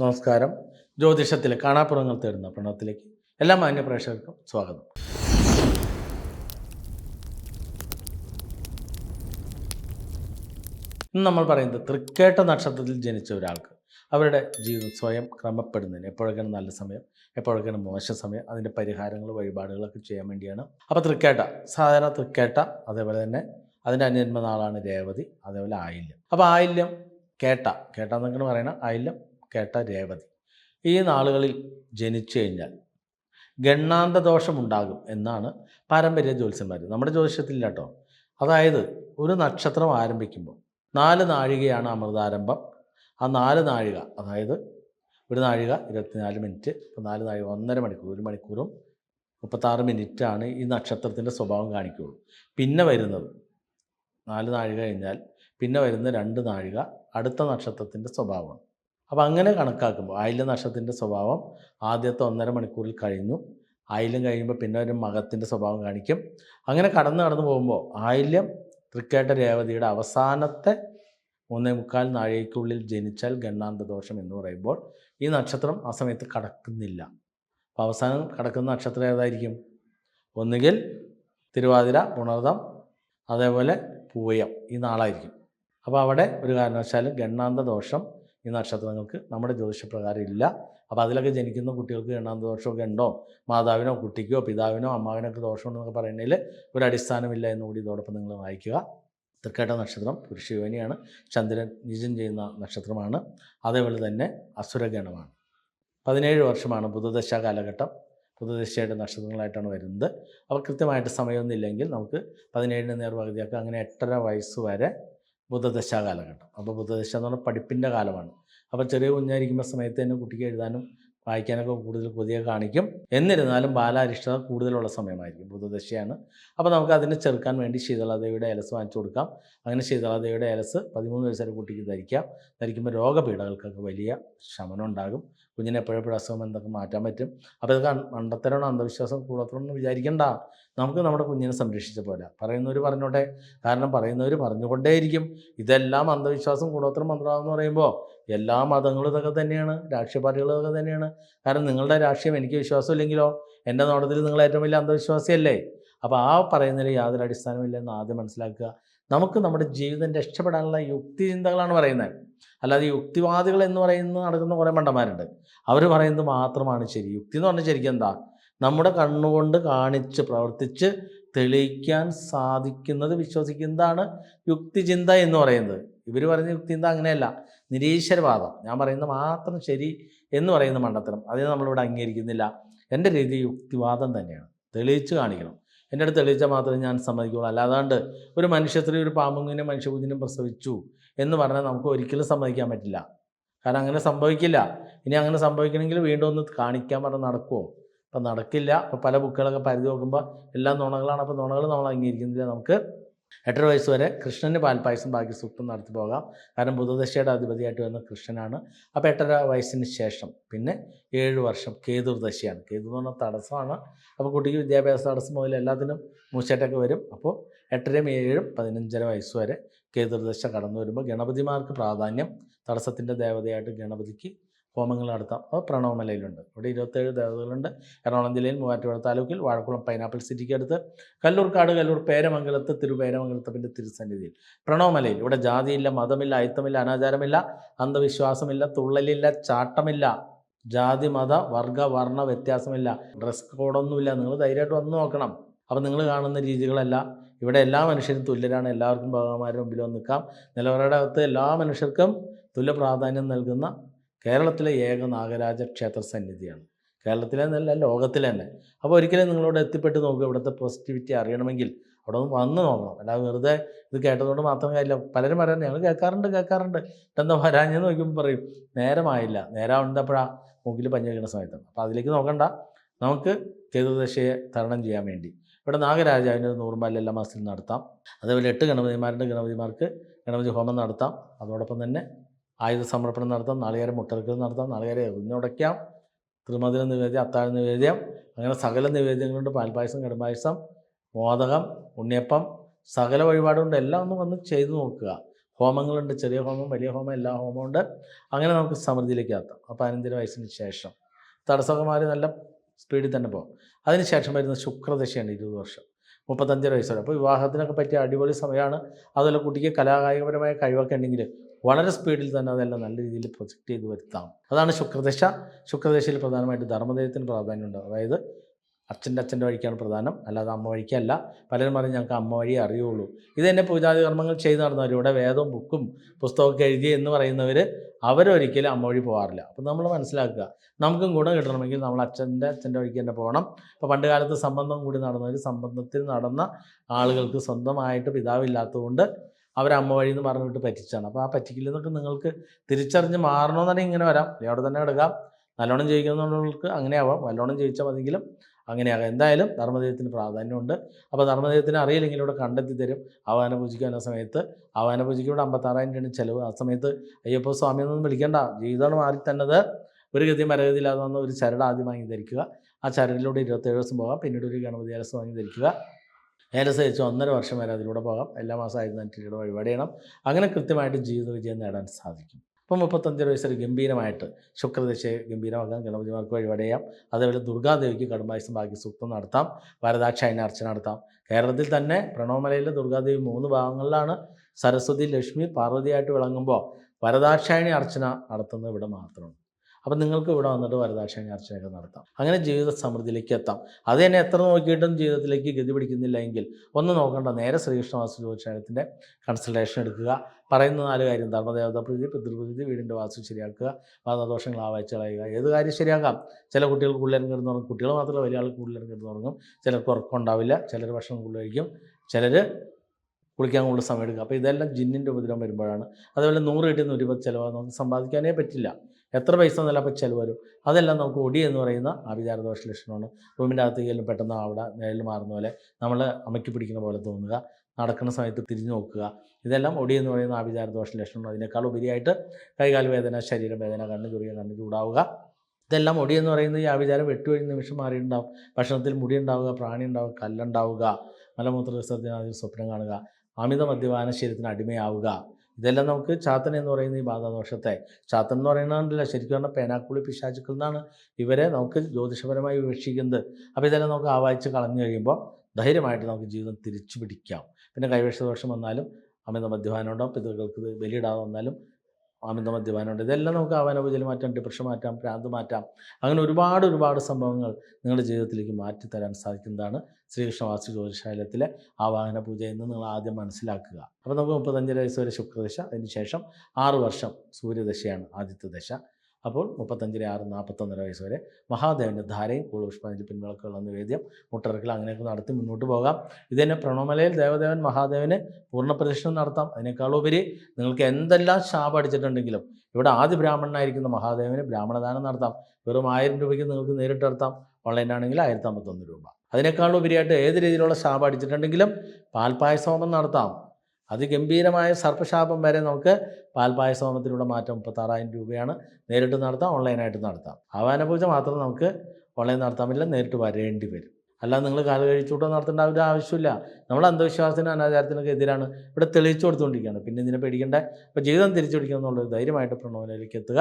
നമസ്കാരം. ജ്യോതിഷത്തിലെ കാണാപ്പുറങ്ങൾ തേടുന്ന പ്രണവത്തിലേക്ക് എല്ലാ മാന്യ പ്രേക്ഷകർക്കും സ്വാഗതം. ഇന്ന് നമ്മൾ പറയുന്നത് തൃക്കേട്ട നക്ഷത്രത്തിൽ ജനിച്ച ഒരാൾക്ക്. അവരുടെ ജീവിതം സ്വയം ക്രമപ്പെടുന്നതിന് എപ്പോഴൊക്കെയാണ് നല്ല സമയം എപ്പോഴൊക്കെയാണ് മോശം സമയം അതിന്റെ പരിഹാരങ്ങൾ വഴിപാടുകളൊക്കെ ചെയ്യാൻ വേണ്ടിയാണ്. അപ്പോൾ തൃക്കേട്ട സാധാരണ തൃക്കേട്ട അതേപോലെ തന്നെ അതിന്റെ അന്യന്മനാളാണ് രേവതി അതേപോലെ ആയില്യം. അപ്പോൾ ആയില്യം കേട്ട കേട്ട എന്നൊക്കെയാണ് ആയില്യം കേട്ട രേവതി. ഈ നാളുകളിൽ ജനിച്ചു കഴിഞ്ഞാൽ ഗണ്ണാന്ത ദോഷമുണ്ടാകും എന്നാണ് പാരമ്പര്യ ജ്യോത്സ്യന്മാർ നമ്മുടെ ജ്യോതിഷത്തിലില്ല കേട്ടോ അതായത് ഒരു നക്ഷത്രം ആരംഭിക്കുമ്പോൾ നാല് നാഴികയാണ് അമൃതാരംഭം. ആ നാല് നാഴിക അതായത് ഒരു നാഴിക ഇരുപത്തിനാല് മിനിറ്റ് ഇപ്പോൾ നാല് നാഴിക ഒന്നര മണിക്കൂർ ഒരു മണിക്കൂറും മുപ്പത്താറ് മിനിറ്റാണ് ഈ നക്ഷത്രത്തിന്റെ സ്വഭാവം കാണിക്കുകയുള്ളൂ പിന്നെ വരുന്നത് നാല് നാഴിക കഴിഞ്ഞാൽ പിന്നെ വരുന്ന രണ്ട് നാഴിക അടുത്ത നക്ഷത്രത്തിന്റെ സ്വഭാവമാണ്. അപ്പോൾ അങ്ങനെ കണക്കാക്കുമ്പോൾ ആയില്യം നക്ഷത്രത്തിന്റെ സ്വഭാവം ആദ്യത്തെ ഒന്നര മണിക്കൂറിൽ കഴിഞ്ഞു. ആയില്യം കഴിയുമ്പോൾ പിന്നെ ഒരു മകത്തിന്റെ സ്വഭാവം കാണിക്കും. അങ്ങനെ കടന്ന് കടന്നു പോകുമ്പോൾ ആയില്യം തൃക്കേട്ട രേവതിയുടെ അവസാനത്തെ മൂന്നേ മുക്കാൽ നാഴികയ്ക്കുള്ളിൽ ജനിച്ചാൽ ഗണ്ണാന്ത ദോഷം എന്ന് പറയുമ്പോൾ ഈ നക്ഷത്രം ആ സമയത്ത് കടക്കുന്നില്ല. അപ്പോൾ അവസാനം കടക്കുന്ന നക്ഷത്രം ഏതായിരിക്കും? ഒന്നുകിൽ തിരുവാതിര പുണർതം അതേപോലെ പൂയം ഈ നാളായിരിക്കും. അപ്പോൾ അവിടെ ഒരു കാരണവശാലും ഗണ്ണാന്ത ദോഷം ഈ നക്ഷത്രങ്ങൾക്ക് നമ്മുടെ ജ്യോതിഷപ്രകാരം ഇല്ല. അപ്പോൾ അതിലൊക്കെ ജനിക്കുന്ന കുട്ടികൾക്ക് ഗണ്ണാന്ത ദോഷമൊക്കെ ഉണ്ടോ? മാതാവിനോ കുട്ടിക്കോ പിതാവിനോ അമ്മാവിനൊക്കെ ദോഷമുണ്ടെന്നൊക്കെ പറയുന്നതിൽ ഒരു അടിസ്ഥാനമില്ല എന്നുകൂടി ഇതോടൊപ്പം നിങ്ങൾ വായിക്കുക. തൃക്കേട്ട നക്ഷത്രം പുരുഷയോനിയാണ്. ചന്ദ്രൻ നിജം ചെയ്യുന്ന നക്ഷത്രമാണ്. അതേപോലെ തന്നെ അസുരഗണമാണ്. പതിനേഴ് വർഷമാണ് ബുധദശ കാലഘട്ടം. ബുധദശയുടെ നക്ഷത്രങ്ങളായിട്ടാണ് വരുന്നത്. അപ്പോൾ കൃത്യമായിട്ട് സമയമൊന്നുമില്ലെങ്കിൽ നമുക്ക് പതിനേഴിന് നേർപകുതിയാക്കുക അങ്ങനെ എട്ടര വയസ്സ് വരെ ബുധദശ കാലഘട്ടം. അപ്പോൾ ബുധദശ എന്ന് പറഞ്ഞാൽ പഠിപ്പിന്റെ കാലമാണ്. അപ്പോൾ ചെറിയ കുഞ്ഞായിരിക്കുമ്പോൾ സമയത്ത് തന്നെ കുട്ടിക്ക് എഴുതാനും വായിക്കാനൊക്കെ കൂടുതൽ പുതിയ കാണിക്കും. എന്നിരുന്നാലും ബാലാരിഷ്ടത കൂടുതലുള്ള സമയമായിരിക്കും ബുധദശയാണ് അപ്പോൾ നമുക്ക് അതിനെ ചെറുക്കാൻ വേണ്ടി ശീതളാദേവിയുടെ എലസ് വാങ്ങിച്ചു കൊടുക്കാം. അങ്ങനെ ശീതളാദേവിയുടെ എലസ് പതിമൂന്ന് വയസ്സുവരെ കുട്ടിക്ക് ധരിക്കാം. ധരിക്കുമ്പോൾ രോഗപീഠകൾക്കൊക്കെ വലിയ ശമനം ഉണ്ടാകും. കുഞ്ഞിനെ എപ്പോഴെപ്പോഴും അസുഖം എന്തൊക്കെ മാറ്റാൻ പറ്റും. അപ്പോൾ ഇത് മണ്ടത്തരമാണ് അന്ധവിശ്വാസം കൂടത്തണമെന്ന് വിചാരിക്കണ്ട. നമുക്ക് നമ്മുടെ കുഞ്ഞിനെ സംരക്ഷിച്ച പോലെ. പറയുന്നവർ പറഞ്ഞോട്ടെ? കാരണം പറയുന്നവർ പറഞ്ഞുകൊണ്ടേയിരിക്കും. ഇതെല്ലാം അന്ധവിശ്വാസം കൂടോത്ര മന്ത്രം എന്ന് പറയുമ്പോൾ എല്ലാ മതങ്ങളും ഇതൊക്കെ തന്നെയാണ്. രാഷ്ട്രീയ പാർട്ടികളും ഇതൊക്കെ തന്നെയാണ്. കാരണം നിങ്ങളുടെ രാഷ്ട്രീയം എനിക്ക് വിശ്വാസമില്ലെങ്കിലോ എന്റെ നോട്ടത്തിൽ നിങ്ങൾ ഏറ്റവും വലിയ അന്ധവിശ്വാസിയല്ലേ? അപ്പോൾ ആ പറയുന്നതിൽ യാതൊരു അടിസ്ഥാനമില്ലെന്ന് ആദ്യം മനസ്സിലാക്കുക. നമുക്ക് നമ്മുടെ ജീവിതം രക്ഷപ്പെടാനുള്ള യുക്തി ചിന്തകളാണ് പറയുന്നത്. അല്ലാതെ യുക്തിവാദികൾ എന്ന് പറയുന്ന നടക്കുന്ന കുറേ മണ്ടന്മാരുണ്ട്. അവർ പറയുന്നത് മാത്രമാണ് ശരി. യുക്തി എന്ന് പറഞ്ഞാൽ ശരിക്കും എന്താ? നമ്മുടെ കണ്ണുകൊണ്ട് കാണിച്ച് പ്രവർത്തിച്ച് തെളിയിക്കാൻ സാധിക്കുന്നത് വിശ്വസിക്കുന്നതാണ് യുക്തിചിന്ത എന്ന് പറയുന്നത്. ഇവർ പറയുന്ന യുക്തിചിന്ത അങ്ങനെയല്ല. നിരീശ്വരവാദം. ഞാൻ പറയുന്നത് മാത്രം ശരി എന്ന് പറയുന്ന മണ്ടത്തരം അതിനെ നമ്മളിവിടെ അംഗീകരിക്കുന്നില്ല. എന്റെ രീതി യുക്തിവാദം തന്നെയാണ്. തെളിയിച്ച് കാണിക്കണം. എന്റെ അടുത്ത് തെളിയിച്ചാൽ മാത്രമേ ഞാൻ സമ്മതിക്കുള്ളൂ അല്ലാതാണ്ട് ഒരു മനുഷ്യത്തിന് ഒരു പാമ്പുങ്ങിനും മനുഷ്യകുഞ്ഞിനും പ്രസവിച്ചു എന്ന് പറഞ്ഞാൽ നമുക്ക് ഒരിക്കലും സമ്മതിക്കാൻ പറ്റില്ല. കാരണം അങ്ങനെ സംഭവിക്കില്ല. ഇനി അങ്ങനെ സംഭവിക്കണമെങ്കിൽ വീണ്ടും ഒന്ന് കാണിക്കാൻ പറഞ്ഞാൽ നടക്കുമോ അപ്പം നടക്കില്ല. അപ്പോൾ പല ബുക്കുകളൊക്കെ പരിധി നോക്കുമ്പോൾ എല്ലാം നുണകളാണ്. അപ്പോൾ നുണകൾ നമ്മൾ അംഗീകരിക്കുന്നില്ല നമുക്ക്. എട്ടര വയസ്സ് വരെ കൃഷ്ണന് പാൽപ്പായസം ബാക്കി സൂക്തം നടത്തി പോകാം. കാരണം ബുധദശയുടെ അധിപതിയായിട്ട് വരുന്ന കൃഷ്ണനാണ്. അപ്പോൾ എട്ടര വയസ്സിന് ശേഷം പിന്നെ ഏഴ് വർഷം കേതുർദശയാണ്. കേതു എന്ന് പറഞ്ഞാൽ തടസ്സമാണ്. അപ്പോൾ കുട്ടിക്ക് വിദ്യാഭ്യാസ തടസ്സം മുതൽ എല്ലാത്തിനും മൂച്ചേട്ടൊക്കെ വരും. അപ്പോൾ എട്ടരയും ഏഴും പതിനഞ്ചര വയസ്സ് വരെ കേതുർദശ കടന്നു വരുമ്പോൾ ഗണപതിമാർക്ക് പ്രാധാന്യം തടസ്സത്തിന്റെ ദേവതയായിട്ട് ഗണപതിക്ക് ഹോമങ്ങൾ നടത്താം അപ്പോൾ പ്രണവമലയിലുണ്ട്. ഇവിടെ ഇരുപത്തേഴ് ദേവതകളുണ്ട്. എറണാകുളം ജില്ലയിൽ മൂവാറ്റുപുഴ താലൂക്കിൽ വാഴക്കുളം പൈനാപ്പിൾ സിറ്റിക്ക് അടുത്ത് കല്ലൂർക്കാട് കല്ലൂർ പേരമംഗലത്ത് തിരുപേരമംഗലത്തപ്പന്റെ തിരുസന്നിധിയിൽ. പ്രണവമലയിൽ. ഇവിടെ ജാതിയില്ല മതമില്ല അയിത്തമില്ല അനാചാരമില്ല അന്ധവിശ്വാസമില്ല തുള്ളലില്ല ചാട്ടമില്ല ജാതി മത വർഗ വർണ വ്യത്യാസമില്ല ഡ്രസ് കോഡൊന്നുമില്ല. നിങ്ങൾ ധൈര്യമായിട്ട് വന്ന് നോക്കണം. അപ്പോൾ നിങ്ങൾ കാണുന്ന രീതികളല്ല. ഇവിടെ എല്ലാ മനുഷ്യരും തുല്യരാണ്. എല്ലാവർക്കും ഭഗവാന്മാരുടെ മുമ്പിൽ നിൽക്കാം. നിലവറയുടെ അകത്ത് എല്ലാ മനുഷ്യർക്കും തുല്യ പ്രാധാന്യം നൽകുന്ന കേരളത്തിലെ ഏക നാഗരാജ ക്ഷേത്ര സന്നിധിയാണ്. കേരളത്തിലെ എന്നല്ല ലോകത്തിലെ തന്നെ. അപ്പോൾ ഒരിക്കലും നിങ്ങളോട് എത്തിപ്പെട്ട് നോക്കുക ഇവിടുത്തെ പോസിറ്റിവിറ്റി അറിയണമെങ്കിൽ അവിടെ ഒന്ന് വന്ന് നോക്കണം. അല്ലാതെ വെറുതെ ഇത് കേട്ടതുകൊണ്ട് മാത്രം കാര്യമില്ല. പലരും പറയാൻ ഞങ്ങൾ കേൾക്കാറുണ്ട് കേൾക്കാറുണ്ട്. എന്താ വരാഞ്ഞെന്ന് നോക്കുമ്പോൾ പറയും നേരമായില്ല. നേരമുണ്ടപ്പോഴാണ് മൂക്കിൽ പഞ്ഞ് സമയത്താണ് അപ്പോൾ അതിലേക്ക് നോക്കണ്ട. നമുക്ക് കേതുദശയെ തരണം ചെയ്യാൻ വേണ്ടി. ഇവിടെ നാഗരാജാവിന്റെ നൂറുമാല എല്ലാ നടത്താം. അതേപോലെ എട്ട് ഗണപതിമാരുടെ ഗണപതിമാർക്ക് ഗണപതി ഹോമം നടത്താം. അതോടൊപ്പം തന്നെ ആയുധ സമർപ്പണം നടത്താം നാളികേരം മുട്ടർക്കൽ നടത്താം നാളികേരം എറിഞ്ഞുടയ്ക്കാം തിരുമധുര നിവേദ്യം അത്താഴ നിവേദ്യം അങ്ങനെ സകല നിവേദ്യങ്ങളുണ്ട്. പാൽപ്പായസം കടുംപായസം മോദകം ഉണ്ണിയപ്പം സകല വഴിപാടുകൊണ്ട് എല്ലാം ഒന്ന് വന്ന് ചെയ്തു നോക്കുക. ഹോമങ്ങളുണ്ട് ചെറിയ ഹോമം വലിയ ഹോമം എല്ലാ ഹോമവും ഉണ്ട്. അങ്ങനെ നമുക്ക് സമൃദ്ധിയിലേക്ക് എത്താം. അപ്പോൾ പതിനഞ്ചര വയസ്സിന് ശേഷം. തടസ്സമൊക്കെ മാറി നല്ല സ്പീഡിൽ തന്നെ പോകും. അതിന് ശേഷം വരുന്ന ശുക്രദശയാണ് ഇരുപത് വർഷം. മുപ്പത്തഞ്ചര വയസ്സ് വരെ. അപ്പോൾ വിവാഹത്തിനൊക്കെ പറ്റിയ അടിപൊളി സമയമാണ്. അതുപോലെ കുട്ടിക്ക് കലാകായികപരമായ കഴിവൊക്കെ ഉണ്ടെങ്കിൽ വളരെ സ്പീഡിൽ തന്നെ അതെല്ലാം നല്ല രീതിയിൽ പ്രൊജക്റ്റ് ചെയ്ത് വരുത്താം. അതാണ് ശുക്രദശ. ശുക്രദശയിൽ പ്രധാനമായിട്ട് ധർമ്മദൈവത്തിന് പ്രാധാന്യമുണ്ട് അതായത് അച്ഛന്റെ അച്ഛന്റെ വഴിക്കാണ് പ്രധാനം. അല്ലാതെ അമ്മ വഴിക്കല്ല. പലരും പറയും ഞങ്ങൾക്ക് അമ്മ വഴി അറിയുള്ളൂ. ഇത് തന്നെ പൂജാതി കർമ്മങ്ങൾ ചെയ്ത് നടന്നവർ ഇവിടെ വേദവും ബുക്കും പുസ്തകമൊക്കെ എഴുതി എന്ന് പറയുന്നവർ അവരൊരിക്കലും അമ്മ വഴി പോകാറില്ല അപ്പം നമ്മൾ മനസ്സിലാക്കുക നമുക്കും ഗുണം കിട്ടണമെങ്കിൽ നമ്മൾ അച്ഛന്റെ അച്ഛന്റെ വഴിക്ക് തന്നെ പോകണം. അപ്പോൾ പണ്ട് കാലത്ത് സംബന്ധം കൂടി നടന്നവർ സംബന്ധത്തിൽ നടന്ന ആളുകൾക്ക് സ്വന്തമായിട്ട് പിതാവില്ലാത്തതുകൊണ്ട് അവർ അമ്മ വഴി എന്ന് പറഞ്ഞിട്ട് പറ്റിച്ചാണ് അപ്പോൾ ആ പറ്റിക്കില്ലെന്നൊക്കെ നിങ്ങൾക്ക് തിരിച്ചറിഞ്ഞ് മാറണമെന്നുണ്ടെങ്കിൽ ഇങ്ങനെ വരാം. അവിടെ തന്നെ എടുക്കാം നല്ലോണം ജയിക്കുന്നവർക്ക് അങ്ങനെ ആവാം. നല്ലോണം ജയിച്ചാൽ മതിയെങ്കിലും അങ്ങനെയാകാം എന്തായാലും ധർമ്മദൈവത്തിന് പ്രാധാന്യമുണ്ട്. അപ്പോൾ ധർമ്മദൈവത്തിന് അറിയില്ലെങ്കിൽ ഇവിടെ കണ്ടെത്തി തരും. ആവാന പൂജയ്ക്ക് വന്ന സമയത്ത് ആവാന പൂജയ്ക്ക് ഇവിടെ അമ്പത്താറായിരം രൂപയാണ് ചിലവ്. ആ സമയത്ത് അയ്യപ്പ സ്വാമി എന്നൊന്നും വിളിക്കേണ്ട. ജീവിതമാണ് മാറി തന്നത് ഒരു ഗതി മരഗതിയില്ലാതെ വന്ന ഒരു ചരട് ആദ്യം വാങ്ങി ധരിക്കുക. ആ ചരടിലൂടെ ഇരുപത്തേഴ് ദിവസം പോകാം. പിന്നീട് ഒരു ഗണപതി ഏലസ് വാങ്ങി ധരിക്കുക. ധരിച്ച് ഒന്നര വർഷം വരെ അതിലൂടെ പോകാം. എല്ലാ മാസം അഞ്ഞൂറ് വഴിപാട് ചെയ്യണം. അങ്ങനെ കൃത്യമായിട്ട് ജീവിത വിജയം നേടാൻ സാധിക്കും. ഇപ്പം മുപ്പത്തഞ്ചര വയസ്സിൽ ഗംഭീരമായിട്ട് ശുക്രദശയെ ഗംഭീരമാക്കാൻ ഗണപതിമാർക്ക് വഴിപാട് ചെയ്യാം. അതേപോലെ ദുർഗാദേവിക്ക് കടുംബായുസം ഭാഗ്യ സൂക്തം നടത്താം. വരദാക്ഷായന അർച്ചന നടത്താം. കേരളത്തിൽ തന്നെ പ്രണവമലയിലെ ദുർഗാദേവി മൂന്ന് ഭാഗങ്ങളിലാണ്. സരസ്വതി ലക്ഷ്മി പാർവതിയായിട്ട് വിളങ്ങുമ്പോൾ വരദാക്ഷായണി അർച്ചന നടത്തുന്നത് ഇവിടെ മാത്രമാണ്. അപ്പം നിങ്ങൾക്ക് ഇവിടെ വന്നിട്ട് വരദാക്ഷണ അർച്ചനയൊക്കെ നടത്താം. അങ്ങനെ ജീവിത സമൃദ്ധിയിലേക്ക് എത്താം. അത് തന്നെ എത്ര നോക്കിയിട്ടും ജീവിതത്തിലേക്ക് ഗതി പിടിക്കുന്നില്ല എങ്കിൽ ഒന്ന് നോക്കേണ്ട. നേരെ ശ്രീകൃഷ്ണ വാസ്തുജോത്സായത്തിന്റെ കൺസൾട്ടേഷൻ എടുക്കുക. പറയുന്ന നാല് കാര്യം ധർമ്മദേവത പ്രീതി പിതൃപ്രീതി വീടിന്റെ വാസ്തു ശരിയാക്കുക വാദദോഷങ്ങൾ ആവാഴ്ച കളയുക. ഏത് കാര്യം ശരിയാക്കാം? ചില കുട്ടികൾ കൂടുതലും കിടന്നുറങ്ങും. കുട്ടികൾ മാത്രമല്ല വലിയ ആൾക്ക് കൂടുതലും കിടന്നുറങ്ങും. ചിലർക്ക് ഉറക്കമുണ്ടാവില്ല ചിലർ ഭക്ഷണം കൂടുതൽ കഴിക്കും. ചിലർ കുളിക്കാൻ കൂടുതൽ സമയം എടുക്കുക അപ്പോൾ ഇതെല്ലാം ജിന്നിന്റെ ഉപദ്രവം വരുമ്പോഴാണ്. അതുപോലെ നൂറ് കിട്ടി നൂറ്റിപ്പത്ത് ചിലവ്. നമുക്ക് സമ്പാദിക്കാനേ പറ്റില്ല. എത്ര പൈസ എന്നല്ല അപ്പോൾ ചിലവ് വരും. അതെല്ലാം നമുക്ക് ഒടി എന്ന് പറയുന്ന ആഭിചാരദോഷ ലക്ഷണമാണ് റൂമിന്റെ അകത്ത് കയ്യിലും പെട്ടെന്ന് അവിടെ നിഴൽ മാറുന്ന പോലെ നമ്മൾ അമക്കി പിടിക്കുന്ന പോലെ തോന്നുക നടക്കുന്ന സമയത്ത് തിരിഞ്ഞു നോക്കുക. ഇതെല്ലാം ഒടി എന്ന് പറയുന്ന ആഭിചാരദോഷ ലക്ഷണമാണ് അതിനേക്കാൾ ഉപരിയായിട്ട് കൈകാൽ വേദന ശരീരവേദന കണ്ണ് ചുറിയ കണ്ണ് ചൂടാവുക. ഇതെല്ലാം ഒടി എന്ന് പറയുന്നത് ഈ ആഭിചാരം വെട്ടുവഴി നിമിഷം മാറിയിട്ടുണ്ടാവും. ഭക്ഷണത്തിൽ മുടി ഉണ്ടാവുക പ്രാണി ഉണ്ടാവുക കല്ലുണ്ടാവുക. മലമൂത്ര വിസർജനാദികൾ സ്വപ്നം കാണുക. അമിത മദ്യപാന ശരീരത്തിന് അടിമയാവുക. ഇതെല്ലാം നമുക്ക് ചാത്തൻ എന്ന് പറയുന്ന ഈ ബാധാദോഷത്തെ ചാത്തൻ എന്ന് പറയുന്നതല്ല ശരിക്കും പറഞ്ഞാൽ പേനാക്കുളി പിശാചുക്കൾ എന്നാണ് ഇവരെ നമുക്ക് ജ്യോതിഷപരമായി വിവക്ഷിക്കുന്നത്. അപ്പോൾ ഇതെല്ലാം നമുക്ക് ആവാഹിച്ച് കളഞ്ഞു കഴിയുമ്പോൾ ധൈര്യമായിട്ട് നമുക്ക് ജീവിതം തിരിച്ചു പിടിക്കാം. പിന്നെ കൈവശദോഷം വന്നാലും അമിത മദ്യപാനം ഉണ്ടാവും പിതൃകൾക്ക് ബലിയിടാതെ വന്നാലും അമിത മദ്യപാനമുണ്ട് ഇതെല്ലാം നമുക്ക് ആവാനപൂജയിൽ മാറ്റാം ഡിപ്രഷൻ മാറ്റാം ഭ്രാന്ത് മാറ്റാം. അങ്ങനെ ഒരുപാട് ഒരുപാട് സംഭവങ്ങൾ നിങ്ങളുടെ ജീവിതത്തിലേക്ക് മാറ്റി തരാൻ സാധിക്കുന്നതാണ് ശ്രീകൃഷ്ണ വാസ്തു ആ വാഹന പൂജ എന്ന് നിങ്ങൾ ആദ്യം മനസ്സിലാക്കുക. അപ്പോൾ നമുക്ക് മുപ്പത്തഞ്ചര വയസ്സ് വരെ ശുക്രദശ അതിന് ശേഷം ആറ് വർഷം സൂര്യദശയാണ് ആദ്യത്തെ ദശ. അപ്പോൾ മുപ്പത്തഞ്ചിലെ ആറ് നാൽപ്പത്തൊന്നര വയസ്സ് വരെ മഹാദേവന്റെ ധാരയും കുളുഷ്പാഞ്ചി പിൻവിളക്കുള്ള നിവേദ്യം മുട്ടറക്കൽ അങ്ങനെയൊക്കെ നടത്തി മുന്നോട്ട് പോകാം. ഇത് തന്നെ പ്രണവമലയിൽ ദേവദേവൻ മഹാദേവന് പൂർണ പ്രദക്ഷിണം നടത്താം. അതിനേക്കാളുപരി നിങ്ങൾക്ക് എന്തെല്ലാം ശാപം അടിച്ചിട്ടുണ്ടെങ്കിലും ഇവിടെ ആദ്യ ബ്രാഹ്മണനായിരിക്കുന്ന മഹാദേവന് ബ്രാഹ്മണദാനം നടത്താം. വെറും ആയിരം രൂപയ്ക്ക് നിങ്ങൾക്ക് നേരിട്ട് നടത്താം. ഓൺലൈനാണെങ്കിൽ ആയിരത്തി അമ്പത്തൊന്ന് രൂപ. അതിനേക്കാളുപരിയായിട്ട് ഏത് രീതിയിലുള്ള ശാപം അടിച്ചിട്ടുണ്ടെങ്കിലും പാൽപ്പായസോമം നടത്താം. അതിഗംഭീരമായ സർപ്പശാപം വരെ നമുക്ക് പാൽപ്പായസോമത്തിലൂടെ മാറ്റം. മുപ്പത്താറായിരം രൂപയാണ്. നേരിട്ട് നടത്താം ഓൺലൈനായിട്ട് നടത്താം. ആവാന പൂജ മാത്രം നമുക്ക് ഓൺലൈൻ നടത്താൻ പറ്റില്ല നേരിട്ട് വരേണ്ടി വരും. അല്ലാതെ നിങ്ങൾ കാല കഴിച്ചുകൂട്ടം നടത്തേണ്ട ഒരു ആവശ്യമില്ല. നമ്മൾ അന്ധവിശ്വാസത്തിനും അനാചാരത്തിനൊക്കെ എതിരാണ്. ഇവിടെ തെളിയിച്ചു കൊടുത്തുകൊണ്ടിരിക്കുകയാണ്. പിന്നെ ഇതിനെ പേടിക്കേണ്ട. അപ്പോൾ ജീവിതം തിരിച്ചു പിടിക്കണം എന്നുള്ളൊരു ധൈര്യമായിട്ട് പ്രണോനയിലേക്ക് എത്തുക.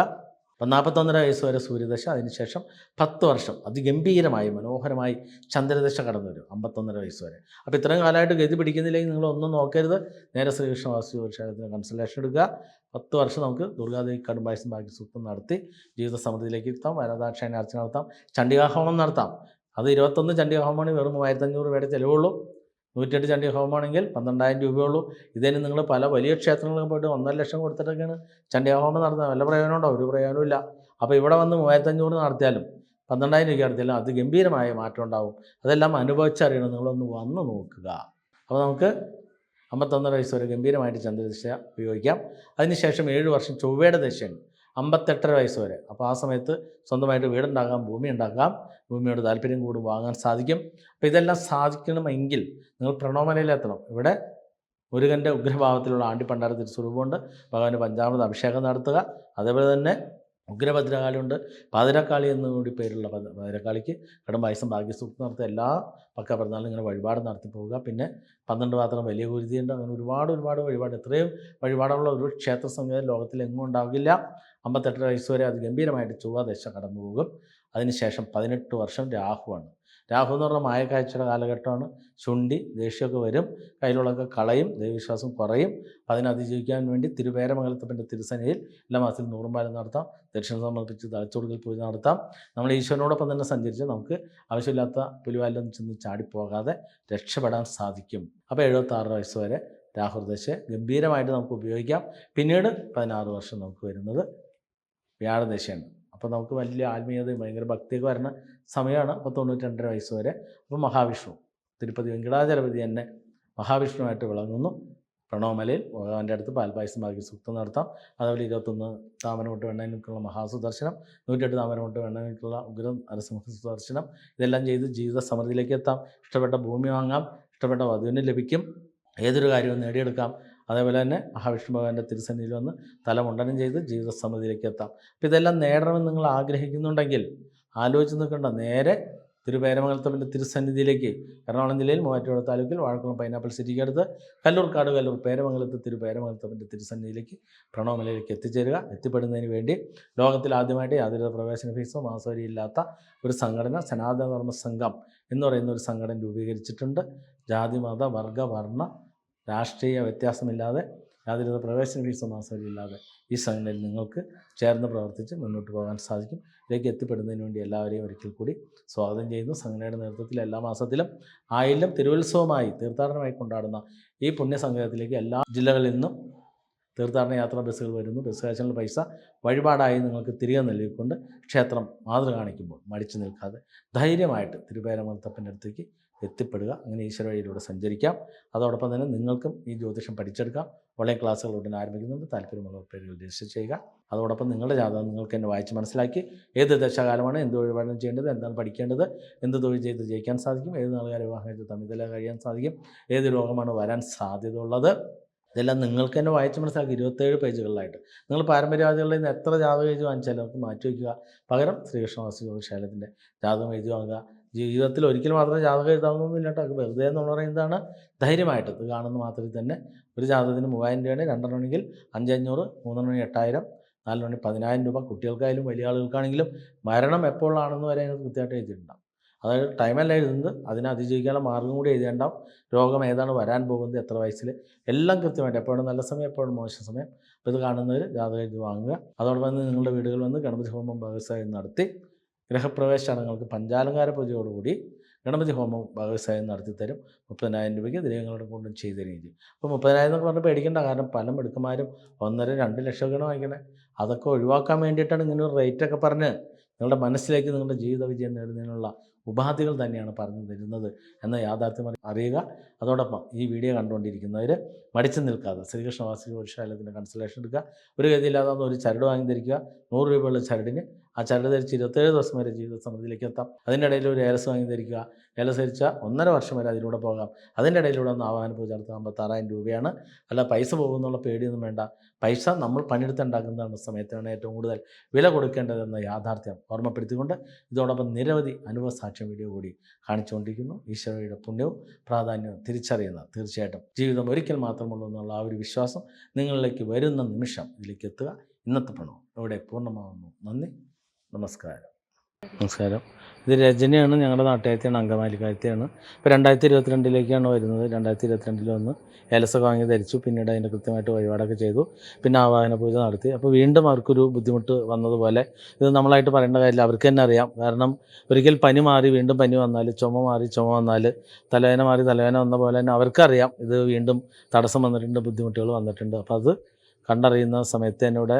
അപ്പം നാൽപ്പത്തൊന്നര വയസ്സ് വരെ സൂര്യദശ അതിനുശേഷം പത്ത് വർഷം. അതിഗംഭീരമായി മനോഹരമായി ചന്ദ്രദശ കടന്നു വരും അമ്പത്തൊന്നര വയസ്സ് വരെ. അപ്പോൾ ഇത്രയും കാലമായിട്ട് ഗതി പിടിക്കുന്നില്ലെങ്കിൽ നിങ്ങൾ ഒന്നും നോക്കരുത്. നേരെ ശ്രീകൃഷ്ണ വാസ്തു കൺസൾട്ടേഷൻ എടുക്കുക. പത്ത് വർഷം നമുക്ക് ദുർഗാദേവി കടുംബായസം ബാക്കി സൂക്തം നടത്തി ജീവിത സമൃദ്ധിയിലേക്ക് എത്താം. വരദാക്ഷേണ അർച്ച നടത്താം. ചണ്ഡികാഹോമം നടത്താം. അത് ഇരുപത്തൊന്ന് ചണ്ഡികാഹോമമാണ് വെറും മൂവായിരത്തഞ്ഞൂറ് രൂപയുടെ ചിലവുള്ളൂ നൂറ്റെട്ട് ചണ്ടി ഹോമമാണെങ്കിൽ പന്ത്രണ്ടായിരം രൂപയുള്ളൂ. ഇതിന് നിങ്ങൾ പല വലിയ ക്ഷേത്രങ്ങളിലും പോയിട്ട് ഒന്നര ലക്ഷം കൊടുത്തിട്ടൊക്കെയാണ് ചണ്ടി ഹോമം നടത്തുന്നത്. വല്ല പ്രയോജനമുണ്ടോ? ഒരു പ്രയോജനമില്ല അപ്പോൾ ഇവിടെ വന്ന് മൂവായിരത്തഞ്ഞൂറ് നടത്തിയാലും പന്ത്രണ്ടായിരം രൂപ നടത്തിയാലും അത് ഗംഭീരമായ മാറ്റം ഉണ്ടാവും. അതെല്ലാം അനുഭവിച്ചറിയണം. നിങ്ങളൊന്ന് വന്ന് നോക്കുക. അപ്പോൾ നമുക്ക് അമ്പത്തൊന്നര വയസ്സ് വരെ ഗംഭീരമായിട്ട് ചന്ദ്രദിശ ഉപയോഗിക്കാം. അതിനുശേഷം ഏഴ് വർഷം ചൊവ്വയുടെ ദശയാണ്. അമ്പത്തെട്ടര വയസ്സ് വരെ. അപ്പോൾ ആ സമയത്ത് സ്വന്തമായിട്ട് വീടുണ്ടാക്കാം ഭൂമി ഉണ്ടാക്കാം ഭൂമിയോട് താല്പര്യം കൂടും വാങ്ങാൻ സാധിക്കും. അപ്പോൾ ഇതെല്ലാം സാധിക്കണമെങ്കിൽ നിങ്ങൾ പ്രണോമനയിലെത്തണം ഇവിടെ മുരുകന്റെ ഉഗ്രഭാവത്തിലുള്ള ആണ്ടിപ്പണ്ടാര തിരുസ്വരൂപമുണ്ട്. ഭഗവാന് പഞ്ചാമൃത അഭിഷേകം നടത്തുക. അതേപോലെ തന്നെ ഉഗ്രഭദ്രകാളിയുണ്ട്. പാതിരക്കാളി എന്നുകൂടി പേരുള്ള പാതിരക്കാളിക്ക് കടം വയസ്സും ഭാഗ്യസൂക്തം നടത്തുക. എല്ലാ പക്ക പിറന്നാളും ഇങ്ങനെ വഴിപാട് നടത്തി പോവുക. പിന്നെ പന്ത്രണ്ട് പാത്രം വലിയ കുരുതിയുണ്ട്. അങ്ങനെ ഒരുപാട് ഒരുപാട് വഴിപാട്. എത്രയും വഴിപാടുള്ള ഒരു ക്ഷേത്ര സംഗീതം ലോകത്തിൽ എങ്ങും ഉണ്ടാകില്ല അമ്പത്തെട്ട് വയസ്സ് വരെ അത് ഗംഭീരമായിട്ട് ചൊവ്വാദശ കടന്നു പോകും. അതിനുശേഷം പതിനെട്ട് വർഷം രാഹുവാണ്. രാഹു എന്ന് പറഞ്ഞാൽ മായക്കാഴ്ചയുടെ കാലഘട്ടമാണ്. ചുണ്ടി ദേഷ്യമൊക്കെ വരും. കയ്യിലുള്ളതൊക്കെ കളയും. ദൈവവിശ്വാസം കുറയും. അതിനതിജീവിക്കാൻ വേണ്ടി തിരുവേരമംഗലത്തപ്പന്റെ തിരുസനയിൽ എല്ലാ മാസത്തിലും നൂറുമ്പാലം നടത്താം. ദക്ഷിണ സമർപ്പിച്ച് തലച്ചോടുകൾ പൂജ നടത്താം. നമ്മൾ ഈശ്വരനോടൊപ്പം തന്നെ സഞ്ചരിച്ച് നമുക്ക് ആവശ്യമില്ലാത്ത പുലിവാലൊന്നും ചെന്ന് ചാടിപ്പോകാതെ രക്ഷപ്പെടാൻ സാധിക്കും. അപ്പോൾ എഴുപത്താറ് വയസ്സ് വരെ രാഹുർദശ ഗംഭീരമായിട്ട് നമുക്ക് ഉപയോഗിക്കാം. പിന്നീട് പതിനാറ് വർഷം നമുക്ക് വരുന്നത് വ്യാഴദശയാണ് അപ്പോൾ നമുക്ക് വലിയ ആത്മീയതയും ഭയങ്കര ഭക്തിയൊക്കെ വരുന്ന സമയമാണ്. അപ്പോൾ തൊണ്ണൂറ്റി രണ്ടര വയസ്സ് വരെ അപ്പോൾ മഹാവിഷ്ണു. തിരുപ്പതി വെങ്കടാചലപതി തന്നെ മഹാവിഷ്ണുവായിട്ട് വിളങ്ങുന്നു. പ്രണവമലയിൽ ഭഗവാന്റെ അടുത്ത് പാൽപായസം ബാക്കി സുക്തം നടത്താം. അതുപോലെ ഇരുപത്തൊന്ന് താമരമുട്ട് വെണ്ണയിലേക്കുള്ള മഹാസുദർശനം നൂറ്റെട്ട് താമരമുട്ട് വെണ്ണയിലേക്കുള്ള ഉഗ്രം നരസിംഹ സുദർശനം ഇതെല്ലാം ചെയ്ത് ജീവിത സമൃദ്ധിയിലേക്ക് എത്താം. ഇഷ്ടപ്പെട്ട ഭൂമി വാങ്ങാം. ഇഷ്ടപ്പെട്ട വധുവിന് ലഭിക്കും. ഏതൊരു കാര്യവും നേടിയെടുക്കാം. അതേപോലെ തന്നെ മഹാവിഷ്ണു ഭഗവാന്റെ തിരുസന്നിധിയിൽ വന്ന് തലമുണ്ടനം ചെയ്ത് ജീവിതസമ്മതിയിലേക്ക് എത്താം. അപ്പോൾ ഇതെല്ലാം നേടണമെന്ന് നിങ്ങൾ ആഗ്രഹിക്കുന്നുണ്ടെങ്കിൽ ആലോചിച്ച് നിൽക്കേണ്ട. നേരെ തിരുപേരമംഗലത്തപ്പന്റെ തിരുസന്നിധിയിലേക്ക് എറണാകുളം ജില്ലയിൽ മൂവാറ്റുപുഴ താലൂക്കിൽ വാഴക്കുളം പൈനാപ്പിൾ സിറ്റിക്ക് അടുത്ത് കല്ലൂർക്കാട് കല്ലൂർ പേരമംഗലത്ത് തിരുപേരമംഗലത്തപ്പന്റെ തിരുസന്നിധിയിലേക്ക് പ്രണവമലയിലേക്ക് എത്തിച്ചേരുക. എത്തിപ്പെടുന്നതിന് വേണ്ടി ലോകത്തിൽ ആദ്യമായിട്ട് യാതൊരു പ്രവേശന ഫീസോ മാസവരി ഇല്ലാത്ത ഒരു സംഘടന സനാതനധർമ്മ സംഘം എന്ന് പറയുന്ന ഒരു സംഘടന രൂപീകരിച്ചിട്ടുണ്ട്. ജാതി മത വർഗ വർണ രാഷ്ട്രീയ വ്യത്യാസമില്ലാതെ യാതൊരു പ്രവേശന ഫീസോ മാസമില്ലാതെ ഈ സംഘടനയിൽ നിങ്ങൾക്ക് ചേർന്ന് പ്രവർത്തിച്ച് മുന്നോട്ട് പോകാൻ സാധിക്കും. ഇതിലേക്ക് എത്തിപ്പെടുന്നതിന് വേണ്ടി എല്ലാവരെയും ഒരിക്കൽ കൂടി സ്വാഗതം ചെയ്യുന്നു. സംഘടനയുടെ നേതൃത്വത്തിൽ എല്ലാ മാസത്തിലും ആയില്യം തിരുവത്സവമായി തീർത്ഥാടനമായി കൊണ്ടാടുന്ന ഈ പുണ്യസംഗമത്തിലേക്ക് എല്ലാ ജില്ലകളിൽ നിന്നും തീർത്ഥാടന യാത്രാ ബസ്സുകൾ വരുന്നു. ബസ് കാശിനുള്ള പൈസ വഴിപാടായി നിങ്ങൾക്ക് തിരികെ നൽകിക്കൊണ്ട് ക്ഷേത്രം മാതൃ കാണിക്കുമ്പോൾ മടിച്ചു നിൽക്കാതെ ധൈര്യമായിട്ട് തിരുപേരമർത്തപ്പന്റെ അടുത്തേക്ക് എത്തിപ്പെടുക. അങ്ങനെ ഈശ്വര വഴിയിലൂടെ സഞ്ചരിക്കാം. അതോടൊപ്പം തന്നെ നിങ്ങൾക്കും ഈ ജ്യോതിഷം പഠിച്ചെടുക്കാം. ഓൺലൈൻ ക്ലാസ്സുകൾ ഉടനെ ആരംഭിക്കുന്നുണ്ട്. താല്പര്യമുള്ള പേരുകൾ രജിസ്റ്റർ ചെയ്യുക. അതോടൊപ്പം നിങ്ങളുടെ ജാതകം നിങ്ങൾക്ക് എന്നെ വായിച്ച് മനസ്സിലാക്കി ഏത് ദശകാലമാണ് എന്ത് വഴിപാടാണ് ചെയ്യേണ്ടത് എന്താണ് പഠിക്കേണ്ടത് എന്ത് തൊഴിൽ ചെയ്ത് ജയിക്കാൻ സാധിക്കും ഏത് നാളുകാരെ വിവാഹം ചെയ്ത് തമ്മിതല കഴിയാൻ സാധിക്കും ഏത് രോഗമാണ് വരാൻ സാധ്യത ഉള്ളത് ഇതെല്ലാം നിങ്ങൾക്ക് തന്നെ വായിച്ച് മനസ്സിലാക്കി. ഇരുപത്തേഴ് പേജുകളിലായിട്ട്. നിങ്ങൾ പാരമ്പര്യവാദികളിൽ നിന്ന് എത്ര ജാതകം എഴുതി വാങ്ങിച്ചാലും അവർക്ക് മാറ്റി വയ്ക്കുക. പകരം ശ്രീകൃഷ്ണവാസി ജ്യോതിശാലയത്തിന്റെ ജാതകം എഴുതി വാങ്ങുക. ജീവിതത്തിൽ ഒരിക്കൽ മാത്രമേ ജാതകം എഴുതാവുന്നൊന്നുമില്ല കേട്ടോ. വെറുതെ എന്ന് പറയുന്നതാണ് ധൈര്യമായിട്ട്. ഇത് കാണുന്ന മാത്രമേ തന്നെ ഒരു ജാതകത്തിന് മൂവായിരം രൂപയാണ് രണ്ടെണ്ണമെങ്കിൽ അഞ്ചഞ്ഞൂറ് മൂന്നെണ്ണം എട്ടായിരം നാലെണ്ണമെങ്കിൽ പതിനായിരം രൂപ. കുട്ടികൾക്കായാലും വലിയ ആളുകൾക്കാണെങ്കിലും മരണം എപ്പോഴാണെന്ന് വരെ അതിനകത്ത് കൃത്യമായിട്ട് എഴുതിയിട്ടുണ്ടാവും. അതായത് ടൈമല്ല എഴുതുന്നത്. അതിനെ അതിജീവിക്കാനുള്ള മാർഗം കൂടി എഴുതിയിട്ടുണ്ടാവും രോഗം ഏതാണ് വരാൻ പോകുന്നത് എത്ര വയസ്സിൽ എല്ലാം കൃത്യമായിട്ട് എപ്പോഴും നല്ല സമയം എപ്പോഴും മോശം സമയം. അപ്പോൾ ഇത് കാണുന്നവർ ജാതകം എഴുതി വാങ്ങുക. അതോടൊപ്പം നിങ്ങളുടെ വീടുകളിൽ വന്ന് ഗണപതി ഹോമം വ്യവസായം നടത്തി ഗ്രഹപ്രവേശ ചടങ്ങുകൾക്ക് പഞ്ചാലങ്കാര പൂജയോടുകൂടി ഗണപതി ഹോമം ഭാഗസായം നടത്തിത്തരും. മുപ്പതിനായിരം രൂപയ്ക്ക് ദൈവങ്ങളുടെ കൊണ്ടും ചെയ്ത് ചെയ്യും. അപ്പോൾ മുപ്പതിനായിരം എന്നൊക്കെ പറഞ്ഞാൽ പേടിക്കേണ്ട. കാരണം പല മിടുക്കന്മാരും ഒന്നര രണ്ട് ലക്ഷമൊക്കെയാണ് വാങ്ങിക്കണേ. അതൊക്കെ ഒഴിവാക്കാൻ വേണ്ടിയിട്ടാണ് ഇങ്ങനെ ഒരു റേറ്റൊക്കെ പറഞ്ഞ് നിങ്ങളുടെ മനസ്സിലേക്ക് നിങ്ങളുടെ ജീവിത വിജയം നേടുന്നതിനുള്ള ഉപാധികൾ തന്നെയാണ് പറഞ്ഞു തരുന്നത് എന്ന യാഥാർത്ഥ്യം അറിയുക. അതോടൊപ്പം ഈ വീഡിയോ കണ്ടുകൊണ്ടിരിക്കുന്നവർ മടിച്ചു നിൽക്കാതെ ശ്രീകൃഷ്ണവാസി ഒരുശാലത്തിന്റെ കൺസലേഷൻ എടുക്കുക. ഒരു ഗതിയില്ലാതെ ഒരു ചരട് വാങ്ങി ധരിക്കുക. നൂറ് രൂപയുള്ള ചരടിന് ആ ചരട് ധരിച്ച് ഇരുപത്തേഴ് ദിവസം വരെ ജീവിത സമൃദ്ധിയിലേക്ക് എത്താം. അതിന്റെ ഇടയിൽ ഒരു ഏലസ് വാങ്ങി ധരിക്കുക ഏലസ് ധരിച്ചാൽ ഒന്നര വർഷം വരെ അതിലൂടെ പോകാം. അതിന്റെ ഇടയിലൂടെ ഒന്ന് ആവാഹന പൂജ നടത്തുക അമ്പത്താറായിരം രൂപയാണ്. അല്ല പൈസ പോകുന്നുള്ള പേടിയൊന്നും വേണ്ട. പൈസ നമ്മൾ പണിയെടുത്തുണ്ടാക്കുന്നതാണ് സമയത്താണ് ഏറ്റവും കൂടുതൽ വില കൊടുക്കേണ്ടതെന്ന യാഥാർത്ഥ്യം ഓർമ്മപ്പെടുത്തിക്കൊണ്ട് ഇതോടൊപ്പം നിരവധി അനുഭവ സാക്ഷ്യം വീഡിയോ കൂടി കാണിച്ചുകൊണ്ടിരിക്കുന്നു. ഈശ്വരയുടെ പുണ്യവും പ്രാധാന്യവും തിരിച്ചറിയുന്ന തീർച്ചയായിട്ടും ജീവിതം ഒരിക്കൽ മാത്രമുള്ളൂ എന്നുള്ള ആ ഒരു വിശ്വാസം നിങ്ങളിലേക്ക് വരുന്ന നിമിഷം ഇതിലേക്ക് എത്തുക. ഇന്നത്തെ പണം ഇവിടെ പൂർണമാകുന്നു നന്ദി. നമസ്കാരം. നമസ്കാരം. ഇത് രജനിയാണ് ഞങ്ങളുടെ നാട്ടുകാരത്തെയാണ് അങ്കമാലിക്കാരത്തെയാണ് ഇപ്പോൾ രണ്ടായിരത്തി ഇരുപത്തിരണ്ടിലേക്കാണ് വരുന്നത്. രണ്ടായിരത്തി ഇരുപത്തിരണ്ടിൽ വന്ന് ഏലസൊക്കെ വാങ്ങി ധരിച്ചു. പിന്നീട് അതിന്റെ കൃത്യമായിട്ട് വഴിപാടൊക്കെ ചെയ്തു. പിന്നെ ആവാഹന പൂജ നടത്തി. അപ്പോൾ വീണ്ടും അവർക്കൊരു ബുദ്ധിമുട്ട് വന്നതുപോലെ ഇത് നമ്മളായിട്ട് പറയേണ്ട കാര്യമില്ല. അവർക്ക് തന്നെ അറിയാം. കാരണം ഒരിക്കൽ പനി മാറി വീണ്ടും പനി വന്നാൽ ചുമ മാറി ചുമ വന്നാൽ തലവേന മാറി തലവേന വന്ന പോലെ തന്നെ അവർക്കറിയാം. ഇത് വീണ്ടും തടസ്സം വന്നിട്ടുണ്ട് ബുദ്ധിമുട്ടുകൾ വന്നിട്ടുണ്ട്. അപ്പോൾ അത് കണ്ടറിയുന്ന സമയത്ത് തന്നെ ഇവിടെ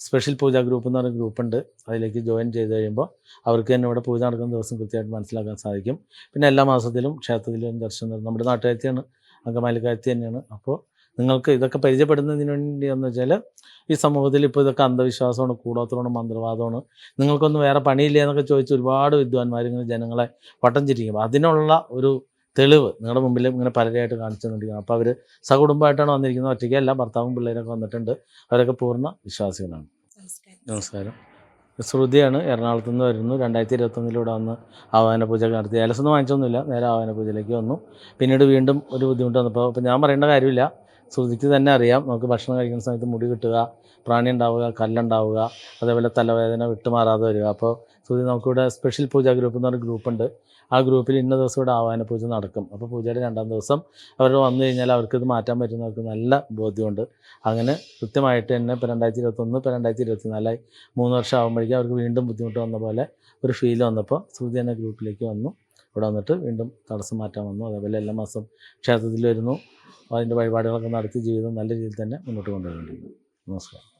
സ്പെഷ്യൽ പൂജാ ഗ്രൂപ്പ് എന്ന് പറയുന്ന ഗ്രൂപ്പുണ്ട്. അതിലേക്ക് ജോയിൻ ചെയ്ത് കഴിയുമ്പോൾ അവർക്ക് തന്നെ ഇവിടെ പൂജ നടക്കുന്ന ദിവസം കൃത്യമായിട്ട് മനസ്സിലാക്കാൻ സാധിക്കും. പിന്നെ എല്ലാ മാസത്തിലും ക്ഷേത്രത്തിലും ദർശനം. നമ്മുടെ നാട്ടുകാരത്തിയാണ് അങ്കമാലിക്കാരത്തി തന്നെയാണ്. അപ്പോൾ നിങ്ങൾക്ക് ഇതൊക്കെ പരിചയപ്പെടുന്നതിന് വേണ്ടി എന്ന് വെച്ചാൽ ഈ സമൂഹത്തിൽ ഇപ്പോൾ ഇതൊക്കെ അന്ധവിശ്വാസമാണ് കൂടോത്രമാണ് മന്ത്രവാദമാണ്. നിങ്ങൾക്കൊന്നും വേറെ പണിയില്ല എന്നൊക്കെ ചോദിച്ച് ഒരുപാട് വിദ്വാൻമാർ ഇങ്ങനെ ജനങ്ങളെ വട്ടം ചിരിക്കും അതിനുള്ള ഒരു തെളിവ് നിങ്ങളുടെ മുമ്പിൽ ഇങ്ങനെ പലരെയായിട്ട് കാണിച്ചു തന്നിരിക്കുന്നത് അപ്പോൾ അവർ സകുടുംബമായിട്ടാണ് വന്നിരിക്കുന്നത്. ഒറ്റയ്ക്കല്ല ഭർത്താവും പിള്ളേരൊക്കെ വന്നിട്ടുണ്ട്. അവരൊക്കെ പൂർണ വിശ്വാസികളാണ്. നമസ്കാരം. നമസ്കാരം. ശ്രുതിയാണ് എറണാകുളത്ത് നിന്ന് വരുന്നു. രണ്ടായിരത്തി ഇരുപത്തൊന്നിലൂടെ വന്ന് ആവാന പൂജ നടത്തി. ഏലസൊന്നും വാങ്ങിച്ചൊന്നുമില്ല നേരെ ആവാന പൂജയിലേക്ക് വന്നു. പിന്നീട് വീണ്ടും ഒരു ബുദ്ധിമുട്ട് വന്നപ്പോൾ അപ്പോൾ ഞാൻ പറയേണ്ട കാര്യമില്ല. ശ്രുതിക്ക് തന്നെ അറിയാം. നമുക്ക് ഭക്ഷണം കഴിക്കുന്ന സമയത്ത് മുടി കിട്ടുക പ്രാണി ഉണ്ടാവുക കല്ലുണ്ടാവുക അതേപോലെ തലവേദന വിട്ടുമാറാതെ വരിക. അപ്പോൾ സൂചി നമുക്കിവിടെ സ്പെഷ്യൽ പൂജാ ഗ്രൂപ്പ് എന്ന് പറഞ്ഞ ഗ്രൂപ്പുണ്ട് ആ ഗ്രൂപ്പിൽ ഇന്ന ദിവസം ഇവിടെ ആവാന പൂജ നടക്കും. അപ്പോൾ പൂജയുടെ രണ്ടാം ദിവസം അവർ വന്നു കഴിഞ്ഞാൽ അവർക്കിത് മാറ്റാൻ പറ്റുന്നവർക്ക് നല്ല ബോധ്യമുണ്ട്. അങ്ങനെ കൃത്യമായിട്ട് തന്നെ ഇപ്പോൾ രണ്ടായിരത്തി ഇരുപത്തൊന്ന് ഇപ്പോൾ രണ്ടായിരത്തി ഇരുപത്തിനാലായി മൂന്ന് വർഷം ആകുമ്പോഴേക്കും അവർക്ക് വീണ്ടും ബുദ്ധിമുട്ട് വന്ന പോലെ ഒരു ഫീൽ വന്നപ്പോൾ സൂചി എന്ന ഗ്രൂപ്പിലേക്ക് വന്നു. ഇവിടെ വന്നിട്ട് വീണ്ടും തടസ്സം മാറ്റാൻ വന്നു. അതേപോലെ എല്ലാ മാസം ക്ഷേത്രത്തിൽ വരുന്നു. അതിന്റെ വഴിപാടുകളൊക്കെ നടത്തി ജീവിതം നല്ല രീതിയിൽ തന്നെ മുന്നോട്ട് കൊണ്ടുപോകുന്നുണ്ട് നമസ്കാരം.